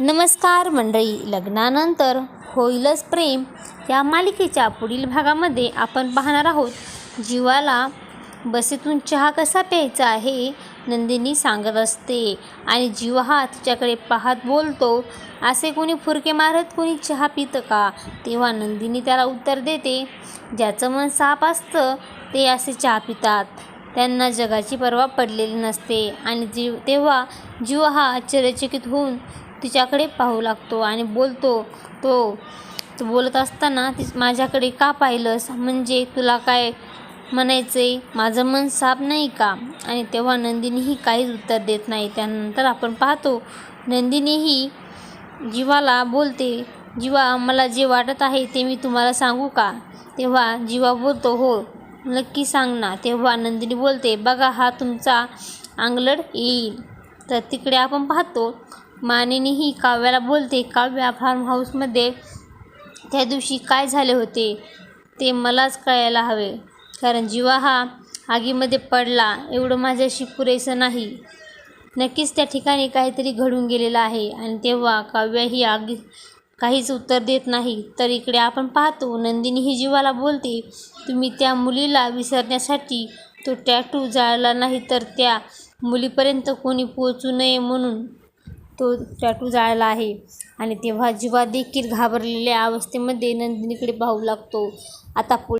नमस्कार मंडळी लग्नानंतर होईलच प्रेम. या मालिकेच्या पुढील भागामध्ये आपण पाहणार आहोत जीवाला बसेतून चहा कसा प्यायचा हे नंदिनी सांगत असते आणि जीव हा तिच्याकडे पाहत बोलतो असे कोणी फुरके मारत कोणी चहा पितं का? तेव्हा नंदिनी त्याला उत्तर देते ज्याचं मन साप असतं ते असे चहा पितात. त्यांना जगाची पर्वा पडलेली नसते आणि जीव तेव्हा जीव हा आश्चर्यचकित होऊन तिच्याकडे पाहू लागतो आणि बोलतो तो तो बोलत असताना ती माझ्याकडे का पाहिलंस? म्हणजे तुला काय म्हणायचे माझं मन साफ नाही का? आणि तेव्हा नंदिनीही काहीच उत्तर देत नाही. त्यानंतर आपण पाहतो नंदिनीही जीवाला बोलते जीवा मला जे वाटत आहे ते मी तुम्हाला सांगू का? तेव्हा जीवा बोलतो हो नक्की सांग ना. तेव्हा नंदिनी बोलते बघा हा तुमचा आंगलड येईल. तर तिकडे आपण पाहतो मानिनी ही काव्याला बोलते काव्या फार्म हाऊसमध्ये त्या दिवशी काय झाले होते ते मलाच कळायला हवे. कारण जीवा हा आगीमध्ये पडला एवढं माझ्याशी पुरेसं नाही. नक्कीच त्या ठिकाणी काहीतरी घडून गेलेलं आहे आणि तेव्हा काव्या ही आगी काहीच उत्तर देत नाही. तर इकडे आपण पाहतो नंदिनी ही जीवाला बोलते तुम्ही त्या मुलीला विसरण्यासाठी तो टॅटू जाळला नाही तर त्या मुलीपर्यंत कोणी पोहोचू नये म्हणून तो टाटू जाळला आहे. आणि तेव्हा जीवा देखील घाबरलेल्या अवस्थेमध्ये नंदिनीकडे पाहू लागतो. आता पुढे